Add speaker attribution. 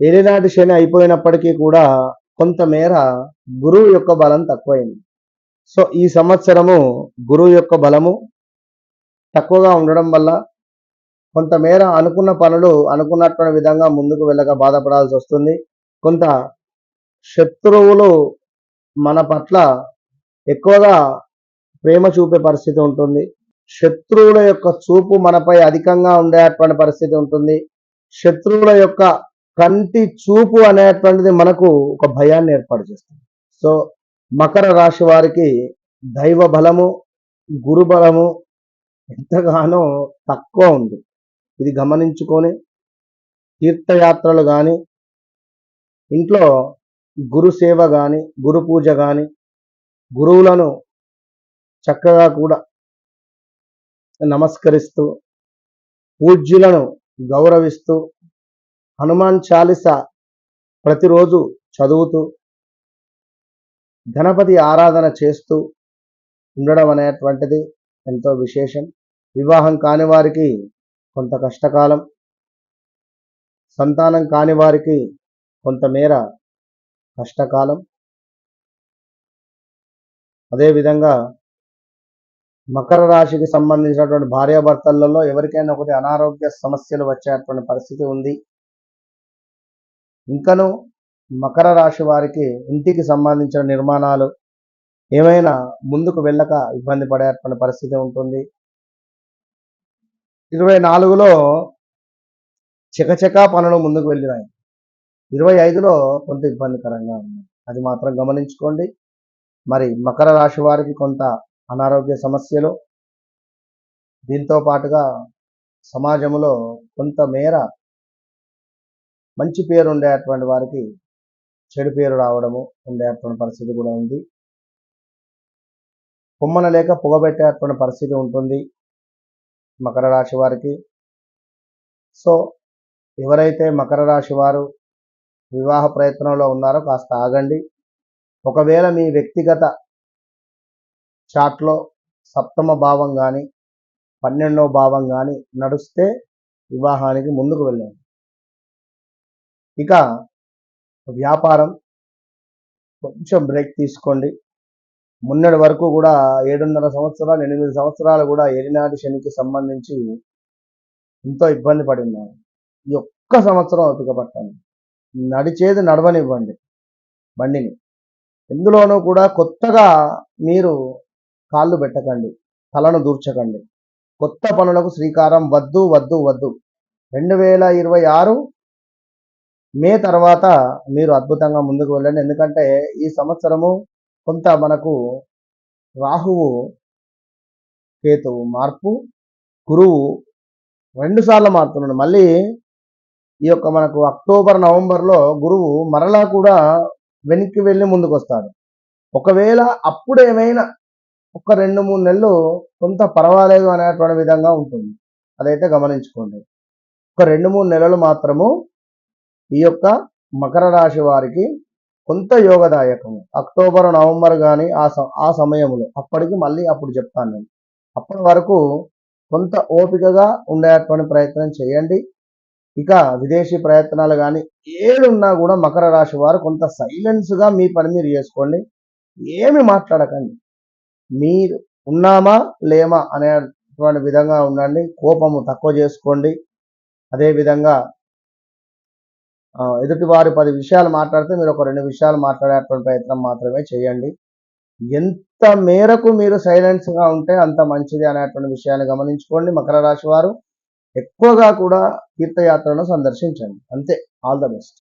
Speaker 1: ఏలినాటి శని అయిపోయినప్పటికీ కూడా కొంతమేర గురువు యొక్క బలం తక్కువైంది. సో ఈ సంవత్సరము గురువు యొక్క బలము తక్కువగా ఉండడం వల్ల కొంతమేర అనుకున్న పనులు అనుకున్నటువంటి విధంగా ముందుకు వెళ్ళక బాధపడాల్సి వస్తుంది. కొంత శత్రువులు మన పట్ల ఎక్కువగా ప్రేమ చూపే పరిస్థితి ఉంటుంది. శత్రువుల యొక్క చూపు మనపై అధికంగా ఉండేటువంటి పరిస్థితి ఉంటుంది. శత్రువుల యొక్క కంటి చూపు అనేటువంటిది మనకు ఒక భయాన్ని ఏర్పాటు చేస్తుంది. సో మకర రాశి వారికి దైవ బలము గురు బలము ఎంతగానో తక్కువ ఉంది. ఇది గమనించుకొని తీర్థయాత్రలు కానీ ఇంట్లో గురు సేవ కానీ గురు పూజ కానీ గురువులను చక్కగా కూడా నమస్కరిస్తూ పూజ్యులను గౌరవిస్తూ హనుమాన్ చాలీస ప్రతిరోజు చదువుతూ గణపతి ఆరాధన చేస్తూ ఉండడం అనేటువంటిది ఎంతో విశేషం. వివాహం కాని వారికి కొంత కష్టకాలం సంతానం కాని వారికి కొంతమేర కష్టకాలం. అదేవిధంగా మకర రాశికి సంబంధించినటువంటి భార్యాభర్తలలో ఎవరికైనా ఒకటి అనారోగ్య సమస్యలు వచ్చేటువంటి పరిస్థితి ఉంది. ఇంకను మకర రాశి వారికి ఇంటికి సంబంధించిన నిర్మాణాలు ఏమైనా ముందుకు వెళ్ళక ఇబ్బంది పడేటువంటి పరిస్థితి ఉంటుంది. ఇరవై నాలుగులో చకచకా పనులు ముందుకు వెళ్ళినాయి. ఇరవై ఐదులో కొంత ఇబ్బందికరంగా ఉంది. అది మాత్రం గమనించుకోండి. మరి మకర రాశి వారికి కొంత అనారోగ్య సమస్యలు. దీంతో పాటుగా సమాజంలో కొంత మేర మంచి పేరు ఉండేటువంటి వారికి చెడు పేరు రావడము ఉండేటువంటి పరిస్థితి కూడా ఉంది. కొమ్మన లేక పొగబెట్టేటువంటి పరిస్థితి ఉంటుంది మకర రాశి వారికి. సో ఎవరైతే మకర రాశి వారు వివాహ ప్రయత్నంలో ఉన్నారో కాస్త ఆగండి. ఒకవేళ మీ వ్యక్తిగత చాట్లో సప్తమ భావం కానీ పన్నెండవ భావం కానీ నడుస్తే వివాహానికి ముందుకు వెళ్ళండి. ఇక వ్యాపారం. కొంచెం బ్రేక్ తీసుకోండి. మొన్నటి వరకు కూడా ఏడున్నర సంవత్సరాలు ఎనిమిది సంవత్సరాలు కూడా ఏలినాటి శనికి సంబంధించి ఎంతో ఇబ్బంది పడి ఉన్నారు ఈ ఒక్క సంవత్సరం ఓపిక నడిచేది నడవనివ్వండి బండిని. ఎందులోనూ కూడా కొత్తగా మీరు కాళ్ళు పెట్టకండి తలను దూర్చకండి. కొత్త పనులకు శ్రీకారం వద్దు వద్దు వద్దు. రెండు వేల ఇరవై ఆరు మే తర్వాత మీరు అద్భుతంగా ముందుకు వెళ్ళండి. ఎందుకంటే ఈ సంవత్సరము కొంత మనకు రాహువు కేతువు మార్పు గురువు రెండుసార్లు మారుతున్నాడు. మళ్ళీ ఈ యొక్క మనకు అక్టోబర్ నవంబర్లో గురువు మరలా కూడా వెనక్కి వెళ్ళి ముందుకు వస్తాడు ఒకవేళ అప్పుడు ఏమైనా ఒక రెండు మూడు నెలలు కొంత పర్వాలేదు అనేటువంటి విధంగా ఉంటుంది. అదైతే గమనించుకోండి. ఒక రెండు మూడు నెలలు మాత్రము ఈ యొక్క మకర రాశి వారికి కొంత యోగదాయకము. అక్టోబర్ నవంబర్ కానీ ఆ స- ఆ సమయంలో అప్పటికి మళ్ళీ అప్పుడు చెప్తాను నేను. అప్పటి వరకు కొంత ఓపికగా ఉండేటువంటి ప్రయత్నం చేయండి. ఇక విదేశీ ప్రయత్నాలు కానీ ఏడున్నా కూడా మకర రాశి వారు కొంత సైలెన్స్గా మీ పని మీరు చేసుకోండి. ఏమి మాట్లాడకండి. మీరు ఉన్నామా లేమా అనేటువంటి విధంగా ఉండండి. కోపము తక్కువ చేసుకోండి. అదేవిధంగా ఎదుటి ఎదుటివారు పది విషయాలు మాట్లాడితే మీరు ఒక రెండు విషయాలు మాట్లాడేటువంటి ప్రయత్నం మాత్రమే చేయండి. ఎంత మేరకు మీరు సైలెన్స్గా ఉంటే అంత మంచిది అనేటువంటి విషయాన్ని గమనించుకోండి మకర రాశి వారు. ఎక్కువగా కూడా తీర్థయాత్రలను సందర్శించండి. అంతే. All the best